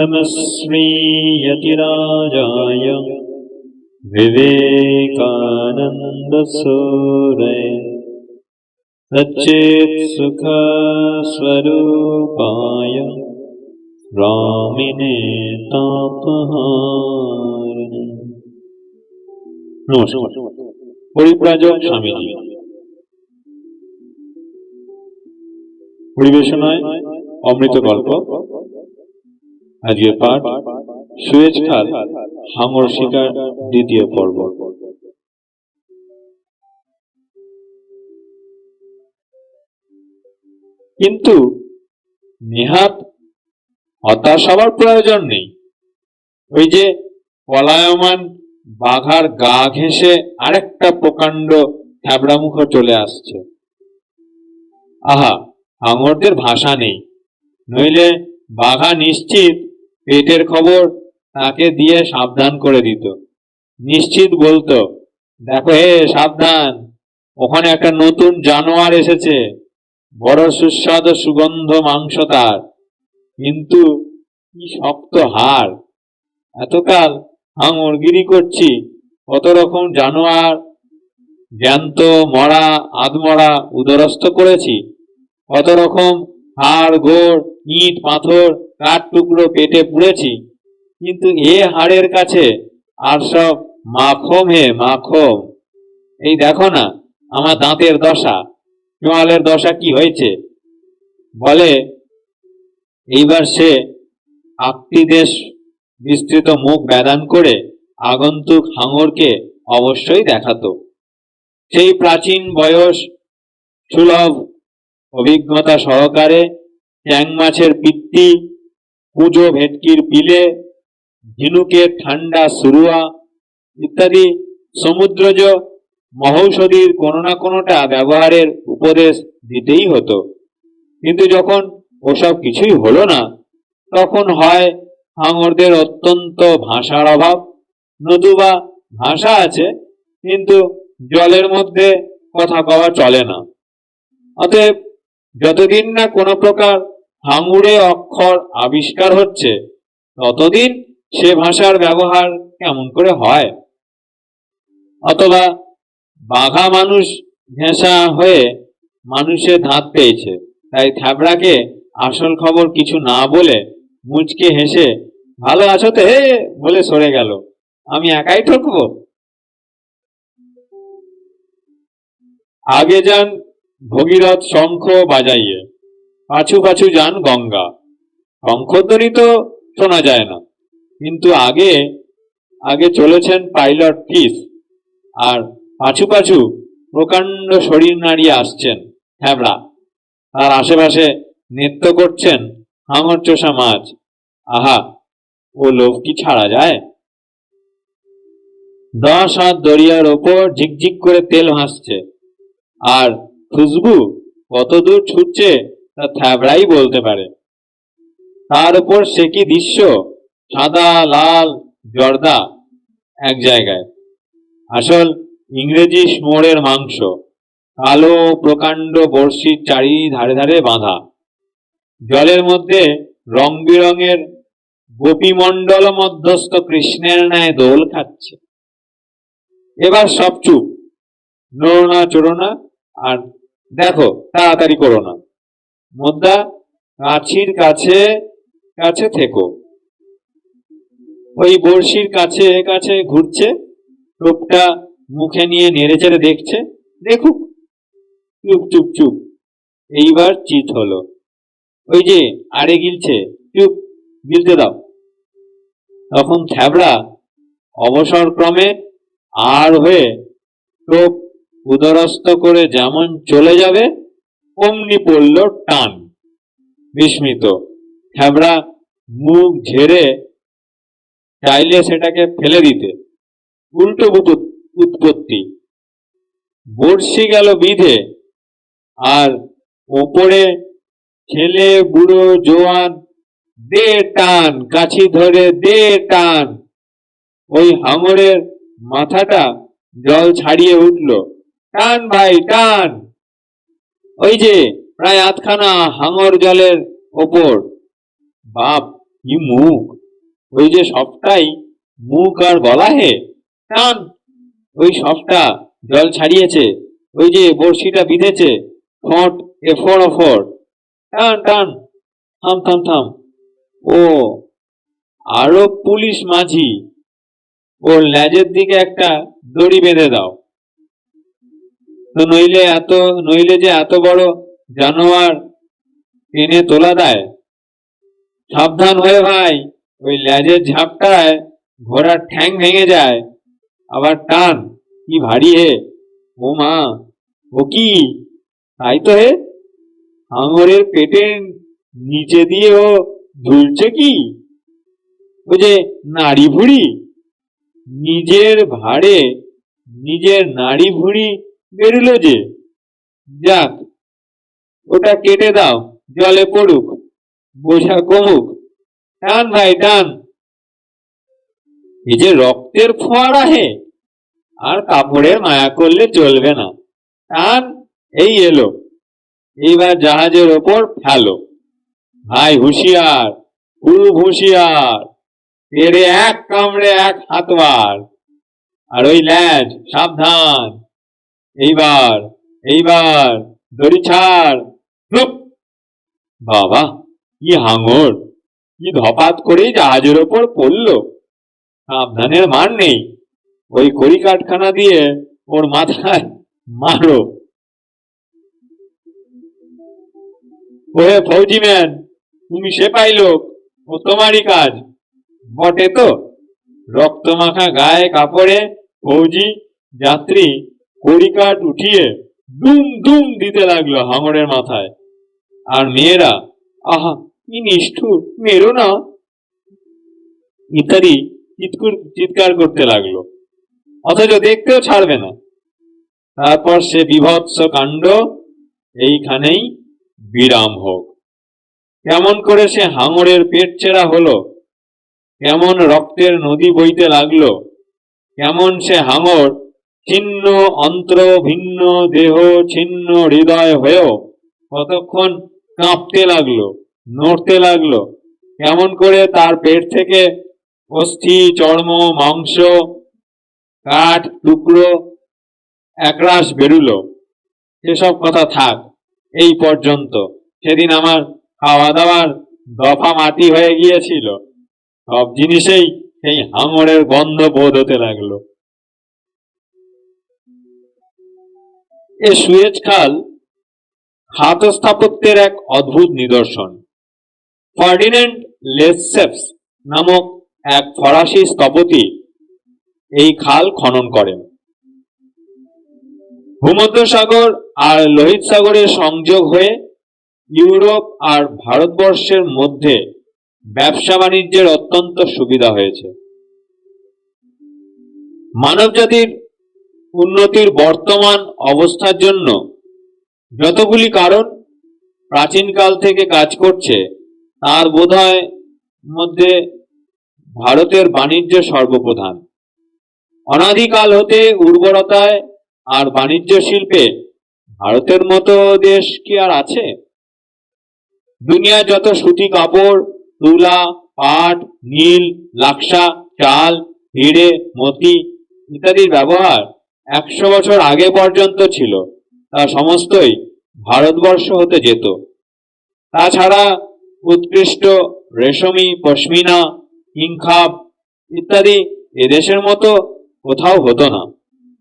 नमस्वीयतिराजाय विवेकानन्दसूरय सच्चेत्सुखस्वरूपाय রামিনে তাপহারিণী নমস্কার পরিব্রাজক স্বামীজি পরিবেশনায় অমৃত গল্প আজকের পাঠ সুয়েজ খাল, হাঙর শিকার, দ্বিতীয় পর্ব। কিন্তু নেহাত হতাশ হওয়ার প্রয়োজন নেই। ওই যে পলায়মান বাঘার গা ঘেঁষে আরেকটা প্রকাণ্ড থ্যাবড়ামুখ চলে আসছে। আহা, হাঙরদের ভাষা নেই। নইলে বাঘা নিশ্চিত পেটের খবর তাকে দিয়ে সাবধান করে দিত। নিশ্চিত বলতো, দেখো, হে, সাবধান। ওখানে একটা নতুন জানোয়ার এসেছে। বড় সুস্বাদু সুগন্ধ মাংস তার। কিন্তু কি শক্ত হাড়। এতকাল হাঙরগিরি করছি, কত রকম জানোয়ার, জ্যান্ত, মরা, আধমরা উদরস্থ করেছি। কত রকম হাড়, গোড়, ইট, পাথর কাঠ টুকরো পেটে পুড়েছি, কিন্তু এ হাড়ের কাছে আর সব মাখম হে মাখম। এই দেখো না, আমার দাঁতের দশা চোয়ালের দশা কি হয়েছে? বলে, এইবার সে দেশ বিস্তৃত মুখ ব্যাদান করে আগন্তুক হাঙরকে অবশ্যই দেখাতো। সেই প্রাচীন বয়স সুলভ অভিজ্ঞতা সহকারে ট্যাং মাছের পিত্তি পুজো ভেটকির পিলে ঝিনুকের ঠান্ডা সুরুয়া ইত্যাদি সমুদ্রজ মহৌষধির কোনো না কোনোটা ব্যবহারের উপদেশ দিতেই হতো। কিন্তু যখন ওসব কিছুই হলো না, তখন হয় হাঙরদের অত্যন্ত ভাষার অভাব। নতুবা ভাষা আছে, কিন্তু জলের মধ্যে কথা কওয়া চলে না। অতএব যতদিন না কোনো প্রকার হাঙুড়ে অক্ষর আবিষ্কার হচ্ছে, ততদিন সে ভাষার ব্যবহার কেমন করে হয়? অথবা বাঘা মানুষ ঘেঁষা হয়ে মানুষের ধাত পেয়েছে, তাই থ্যাবড়াকে আসল খবর কিছু না বলে মুচকে হেসে, ভালো আছো তো? হে বলে সরে গেল। আমি একাই ঠকবো? আগে যান ভগীরথ শঙ্খ বাজাইয়ে। পাছু পাছু যান গঙ্গা। শঙ্খধ্বনি তো শোনা যায় না। কিন্তু আগে আগে চলেছেন পাইলট কিস। আর পাছু পাছু প্রকাণ্ড শরীর নাড়িয়ে আসছেন হ্যাবড়া। তার আশেপাশে নৃত্য করছেন হাঙর চোষা মাছ আহা, ও লোভ কি ছাড়া যায়? দশ হাত দরিয়ার ওপর ঝিকঝিক করে তেল ভাসছে। আর খুশবু কত দূর ছুটছে থ্যাবড়াই বলতে পারে। তার উপর সে কি দৃশ্য? সাদা, লাল, জর্দা, এক জায়গায়। আসল ইংরেজি স্মোরের মাংস, কালো, প্রকাণ্ড বর্ষির চারি ধারে ধারে বাঁধা। জলের মধ্যে রং বিরঙের গোপীমণ্ডল মধ্যস্থ কৃষ্ণের ন্যায় দোল খাচ্ছে। এবার সব চুপ। নড়ো না চড়ো আর দেখো, তাড়াতাড়ি করো না। মুদ্রা কাছির কাছে কাছে থেকো। ওই বড়শির কাছে কাছে ঘুরছে টোপটা মুখে নিয়ে নেড়ে চেড়ে দেখছে। দেখুক, চুপ চুপ চুপ। এইবার চিত হলো। ওই যে আরে গিলছে, চুপ, গিলতে দাও। তখন থ্যাবড়া অবসর ক্রমে আর হয়ে টোপ উদরস্থ করে যেমন চলে যাবে অমনি পড়ল টান। বিস্মিত। থ্যাবড়া মুখ ঝেড়ে চাইলে সেটাকে ফেলে দিতে। উল্টো উৎপত্তি। বর্ষি গেল বিধে, আর ওপরে ছেলে, বুড়ো, জোয়ান, দে টান, কাছি ধরে দে টান। ওই হাঙরের মাথাটা জল ছাড়িয়ে উঠল। টান ভাই, টান! ওই যে প্রায় আধখানা হাঙর জলের ওপর। বাপ কি মুখ। ওই যে সবটাই মুখ আর গলা হে। টান। ওই সবটা জল ছাড়িয়েছে। ওই যে বড়শিটা বিঁধেছে। ফট এ ফড় ফড় টান টান। থাম থাম থাম। ও, আরও পুলিশ মাঝি। ওর ল্যাজের দিকে একটা দড়ি বেঁধে দাও। নইলে এত, নইলে যে এত বড় জানোয়ার টেনে তোলা দেয়। সাবধান হয়ে ভাই, ওই ল্যাজের ঝাপটায় ঘোড়ার ঠ্যাং ভেঙে যায়। আবার টান, কি ভারী হে। ও মা, ও কি? তাই তো হে। হাঙরের পেটের নিচে দিয়ে ও ঝুলছে কি? ও যে নাড়ি ভুড়ি নিজের ভাড়ে, নিজের নাড়ি ভুড়ি বেরুলো যে, যাক, ওটা কেটে দাও, জলে পড়ুক, বোঝা কমুক, টান ভাই, টান। এই যে রক্তের ফোয়ারা হে, আর কাপড়ের মায়া করলে চলবে না। টান, এই এলো। এইবার জাহাজের ওপর ফেলো। ভাই হুঁশিয়ার, খুব হুঁশিয়ার। পেড়ে এক কামড়ে এক হাতবার। আর ওই ল্যাজ, সাবধান। এইবার এইবার, দড়ি ছাড়। বাবা, কি হাঙর, কি ধপাত করেই জাহাজের ওপর পড়ল। সাবধানের মার নেই। ওই কড়ি কাঠখানা দিয়ে ওর মাথায় মারো। ওহে ফৌজি ম্যান, তুমি সেপাই লোক, ও তোমারই কাজ। বটে তো। রক্তমাখা গায়ে কাপড়ে ফৌজি, যাত্রী কড়িকাঠ উঠিয়ে দুম দুম দিতে লাগল হাঙরের মাথায়। আর মেয়েরা, আহা, কি নিষ্ঠুর, মেরো না। ইত্যাদি চিৎকুর করতে লাগল। অথচ দেখতেও ছাড়বে না। তারপর সে বিভৎস কাণ্ড, এইখানেই বিরাম হোক। কেমন করে সে হাঙরের পেট চেরা হলো, কেমন রক্তের নদী বইতে লাগল, কেমন সে হাঙর ছিন্ন অন্ত্র ভিন্ন দেহ, ছিন্ন হৃদয় হয়েও কতক্ষণ কাঁপতে লাগল, নড়তে লাগল, কেমন করে তার পেট থেকে অস্থি, চর্ম, মাংস, কাঠ, টুকরো, একরাশ বেরুলো। সেসব কথা থাক, এই পর্যন্ত। সেদিন আমার খাওয়া দাওয়ার দফা মাটি হয়ে গিয়েছিল। সব জিনিসেই সেই হাঙরের গন্ধ বোধ হতে লাগল। এ সুয়েজ খাল খাত স্থাপত্যের এক অদ্ভুত নিদর্শন। ফার্ডিনেন্ড লেসেপস নামক এক ফরাসি স্থপতি এই খাল খনন করেন। ভূমধ্যসাগর আর লোহিত সাগরের সংযোগ হয়ে ইউরোপ আর ভারতবর্ষের মধ্যে ব্যবসা বাণিজ্যের অত্যন্ত সুবিধা হয়েছে। মানবজাতির উন্নতির বর্তমান অবস্থার জন্য যতগুলি কারণ প্রাচীনকাল থেকে কাজ করছে, তার বোধহয় মধ্যে ভারতের বাণিজ্য সর্বপ্রধান। অনাদিকাল হতে উর্বরতায় আর বাণিজ্য শিল্পে ভারতের মতো দেশ কি আর আছে? দুনিয়া যত সুতি কাপড়, তুলা, পাট, নীল, লাক্সা, চাল হিড়ে মতি ইত্যাদির ব্যবহার একশো বছর আগে পর্যন্ত ছিল, তা সমস্তই ভারতবর্ষ হতে যেত। তাছাড়া উৎকৃষ্ট রেশমি, পশমিনা, ইনখাব ইত্যাদি এদেশের মতো কোথাও হতো না।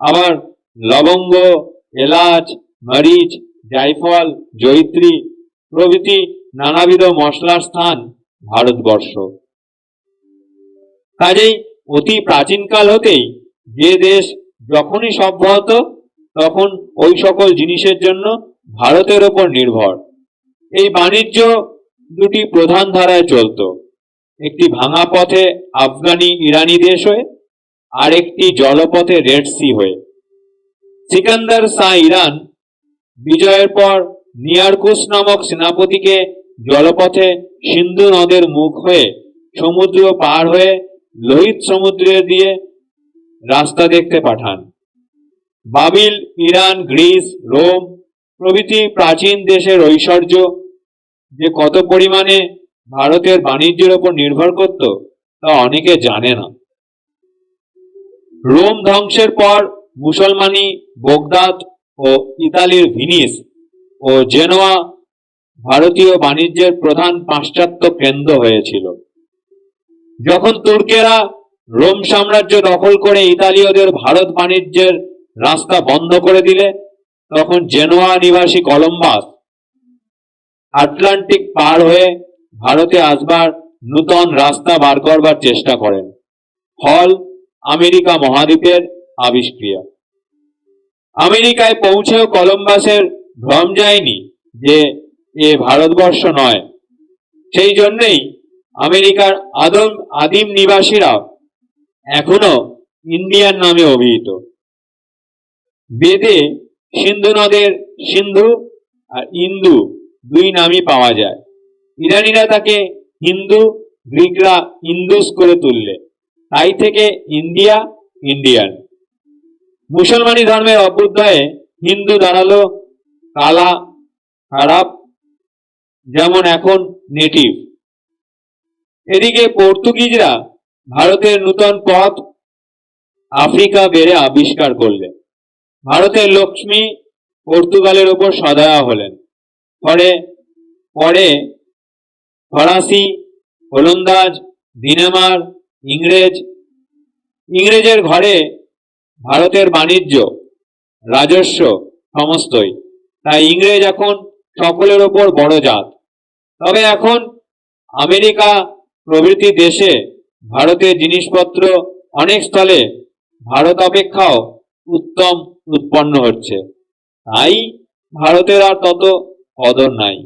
আবার লবঙ্গ, এলাচ, মরিচ, জায়ফল জৈত্রী প্রভৃতি নানাবিধ মশলার স্থান ভারতবর্ষ। কাজেই অতি প্রাচীনকাল হতেই যে দেশ যখনই সভ্য তখন ওই সকল জিনিসের জন্য ভারতের ওপর নির্ভর। এই বাণিজ্য দুটি প্রধান ধারায় চলতো। একটি ভাঙা পথে আফগানি ইরানি দেশ হয়ে, আর একটি জলপথে রেড সি হয়ে। সিকান্দার শাহ ইরান বিজয়ের পর নিয়ারকুস নামক সেনাপতিকে জলপথে সিন্ধু নদের মুখ হয়ে সমুদ্র পার হয়ে লোহিত সমুদ্রে দিয়ে রাস্তা দেখতে পাঠান। বাবিল, ইরান, গ্রিস, রোম প্রভৃতি প্রাচীন দেশের ঐশ্বর্য যে কত পরিমাণে ভারতের বাণিজ্যের ওপর নির্ভর করত, তা অনেকে জানে না। রোম ধ্বংসের পর মুসলমানি, বোগদাদ ও ইতালির ভিনিস ও জেনোয়া ভারতীয় বাণিজ্যের প্রধান পাশ্চাত্য কেন্দ্র হয়েছিল। যখন তুর্কেরা রোম সাম্রাজ্য দখল করে ইতালীয়দের ভারত বাণিজ্যের রাস্তা বন্ধ করে দিলে, তখন জেনোয়া নিবাসী কলম্বাস আটলান্টিক পার হয়ে ভারতে আসবার নূতন রাস্তা বার করবার চেষ্টা করেন। ফল আমেরিকা মহাদ্বীপের আবিষ্ক্রিয়া। আমেরিকায় পৌঁছেও কলম্বাসের ভ্রম যায়নি যে এ ভারতবর্ষ নয়। সেই জন্যেই আমেরিকার আদম আদিম নিবাসীরা এখনও ইন্ডিয়ান নামে অভিহিত। বেদে সিন্ধু নদের সিন্ধু আর ইন্দু দুই নামই পাওয়া যায়। ইরানিরা তাকে হিন্দু, গ্রিকরা ইন্দুস করে তুললে। তাই থেকে ইন্ডিয়া ইন্ডিয়ান। মুসলমানি ধর্মের অভ্যুদয়ে হিন্দু দাঁড়াল কালা, খারাপ, যেমন এখন নেটিভ। এদিকে পর্তুগিজরা ভারতের নূতন পথ আফ্রিকা বেড়ে আবিষ্কার করলেন। ভারতের লক্ষ্মী পর্তুগালের ওপর সদয়া হলেন। পরে পরে ফরাসি ওলন্দাজ দিনেমার ইংরেজ, ইংরেজের ঘরে ভারতের বাণিজ্য, রাজস্ব সমস্তই। তাই ইংরেজ এখন সকলের ওপর বড় জাত। তবে এখন আমেরিকা প্রভৃতি দেশে ভারতের জিনিসপত্র অনেক স্থলে ভারত অপেক্ষাও উত্তম উৎপন্ন হচ্ছে। তাই ভারতের আর তত কদর নাই।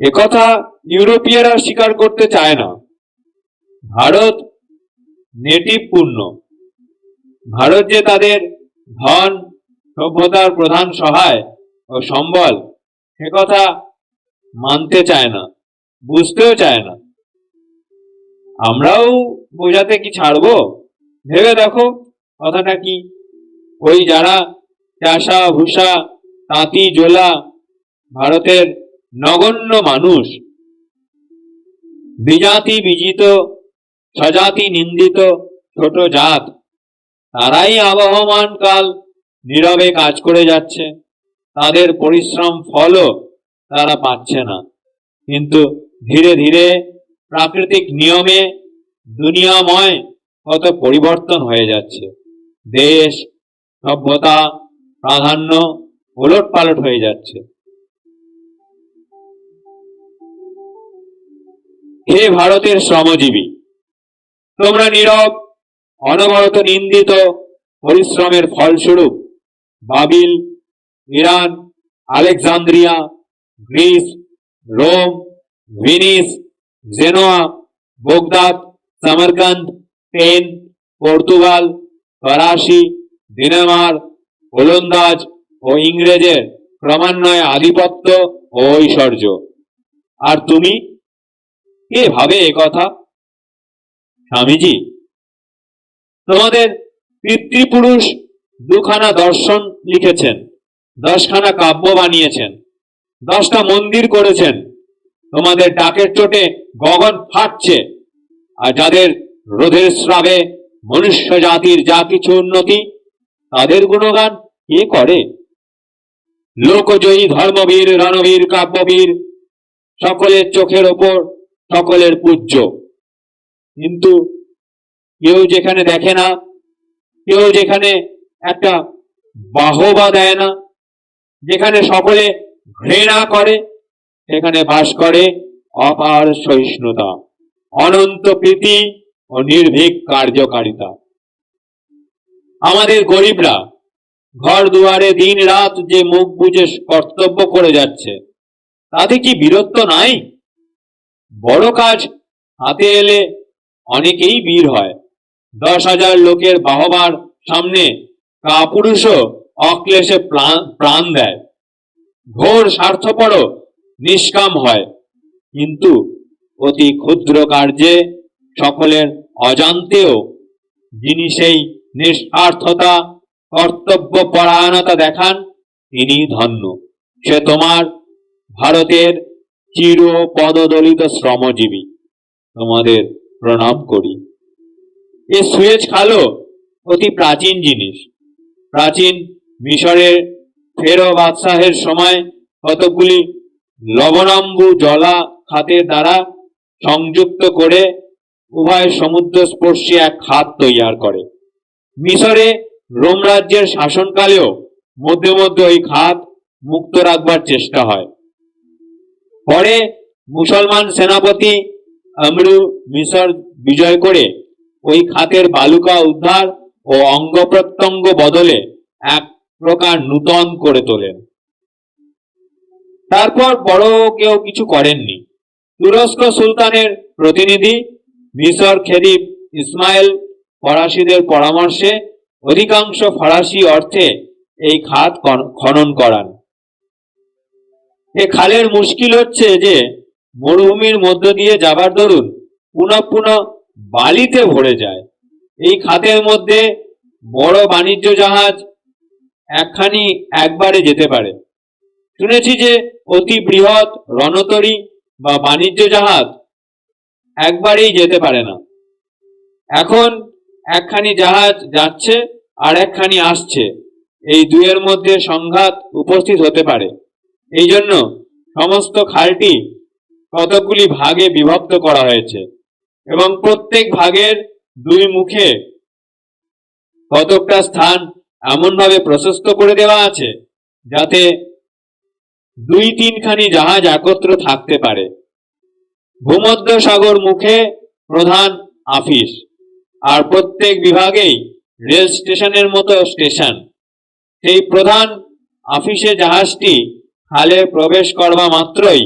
একথা ইউরোপীয়রা স্বীকার করতে চায় না। ভারত নেটিভ পূর্ণ। ভারত যে তাদের ধন, সভ্যতার প্রধান সহায় ও সম্বল, সে কথা মানতে চায় না, বুঝতেও চায় না। আমরাও বোঝাতে কি ছাড়বো? ভেবে দেখো, কথাটা কি? ওই যারা চাষা, ভূষা, তাঁতি, জোলা, ভারতের নগণ্য মানুষ, বিজাতি বিজিত, স্বজাতি নিন্দিত, ছোট জাত, তারাই আবহমান কাল নীরবে কাজ করে যাচ্ছে। তাদের পরিশ্রম ফলও তারা পাচ্ছে না। কিন্তু ধীরে ধীরে প্রাকৃতিক নিয়মে দুনিয়াময় কত পরিবর্তন হয়ে যাচ্ছে। দেশ, সভ্যতা, প্রাধান্য ওলট পালট হয়ে যাচ্ছে। হে ভারতের শ্রমজীবী, তোমরা নীরব, অনবরত নিন্দিত পরিশ্রমের ফলস্বরূপ বাবিল, Iran, Alexandria, Greece, Rome, Venice Genoa, Baghdad, Samarkand Spain Portugal, ফরাসি দিনেমার ওলন্দাজ ও ইংরেজের ক্রমান্বয়ে আধিপত্য ও ঐশ্বর্য। আর তুমি? কে ভাবে কথা? স্বামীজি, তোমাদের পিতৃপুরুষ দুখানা দর্শন লিখেছেন, দশখানা কাব্য বানিয়েছেন, দশটা মন্দির করেছেন তোমাদের ডাকের চোটে গগন ফাটছে। আর যাদের রোধের স্রাবে মনুষ্য জাতির যা কিছু উন্নতি, তাদের গুণগান কে করে? লোকজয়ী ধর্মবীর, রণবীর, কাব্যবীর, সকলের চোখের ওপর সকলের পূজ্য। কিন্তু কেউ যেখানে দেখে না, কেউ যেখানে একটা বাহবা দেয় না, যেখানে সকলে ঘৃণা করে সেখানে বাস করে অপার সহিষ্ণুতা, অনন্ত প্রীতি ও নির্ভীক কার্যকারিতা। আমাদের গরিবরা ঘর দুয়ারে দিন রাত যে মুখ বুঝে কর্তব্য করে যাচ্ছে, তাতে কি বীরত্ব নাই? বড় কাজ, হাতে এলে অনেকেই বীর হয়। দশ হাজার লোকের বাহবার সামনে কাপুরুষও অক্লেশে প্রাণ দেয়। ঘোর স্বার্থপর নিষ্কাম হয়। কিন্তু অতি ক্ষুদ্র কার্যে সকলের অজান্তেও যিনি সেই নিঃস্বার্থতা কর্তব্য পরায়ণতা দেখান তিনি ধন্য। সে তোমার ভারতের চির পদদলিত শ্রমজীবী। তোমাদের প্রণাম করি। এ সুয়েজ খালো অতি প্রাচীন জিনিস। প্রাচীন মিশরের ফেরো বাদশাহের সময় কতকগুলি লবণাম্বু জলা খাতের দ্বারা সংযুক্ত করে উভয় সমুদ্র স্পর্শী এক খাত তৈয়ার করে। মিশরে রোম রাজ্যের শাসনকালেও মধ্যে মধ্যে ওই খাত মুক্ত রাখবার চেষ্টা হয়। পরে মুসলমান সেনাপতি আমরু মিশর বিজয় করে ওই খাতের বালুকা উদ্ধার ও অঙ্গ প্রত্যঙ্গ বদলে এক প্রকার নূতন করে তোলেন। তারপর বড় কেউ কিছু করেননি। তুরস্ক সুলতানের প্রতিনিধি মিশর খেদিব ইসমাইল ফরাসিদের পরামর্শে অধিকাংশ ফরাসি অর্থে এই খাত খন- খনন করান। এ খালের মুশকিল হচ্ছে যে, মরুভূমির মধ্য দিয়ে যাবার দরুন পুনঃ পুনঃ বালিতে ভরে যায়। এই খাতের মধ্যে বড় বাণিজ্য জাহাজ একখানি একবারে যেতে পারে। শুনেছি যে অতি বৃহৎ রণতরী বা বাণিজ্য জাহাজ একবারেই যেতে পারে না। এখন একখানি জাহাজ যাচ্ছে আর একখানি আসছে। এই দুয়ের মধ্যে সংঘাত উপস্থিত হতে পারে। এই জন্য সমস্ত খালটি কতকগুলি ভাগে বিভক্ত করা হয়েছে এবং প্রত্যেক ভাগের দুই মুখে কতকটা স্থান এমনভাবে প্রশস্ত করে দেওয়া আছে যাতে দুই তিনখানি জাহাজ একত্র থাকতে পারে। ভূমধ্য সাগর মুখে প্রধান আফিস, আর প্রত্যেক বিভাগেই রেল স্টেশনের মতো স্টেশন। সেই প্রধান আফিসে জাহাজটি খালে প্রবেশ করবা মাত্রই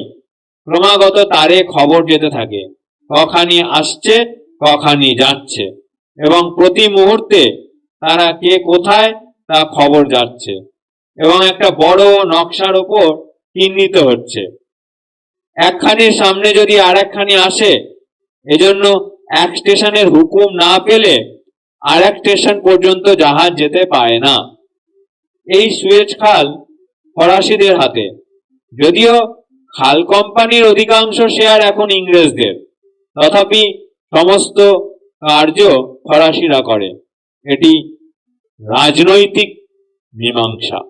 ক্রমাগত তারে খবর যেতে থাকে, কখানি আসছে, কখানি যাচ্ছে, এবং প্রতি মুহূর্তে তারা কে কোথায় তা খবর যাচ্ছে, এবং একটা বড় নকশার ওপর চিহ্নিত হচ্ছে। একখানির সামনে যদি আর একখানি আসে, এজন্য এক স্টেশনের হুকুম না পেলে আর এক স্টেশন পর্যন্ত জাহাজ যেতে পায় না। এই সুয়েজ খাল ফরাসিদের হাতে। যদিও খাল কোম্পানির অধিকাংশ শেয়ার এখন ইংরেজদের, তথাপি সমস্ত কার্য ফরাসিরা করে। এটি রাজনৈতিক মীমাংসা।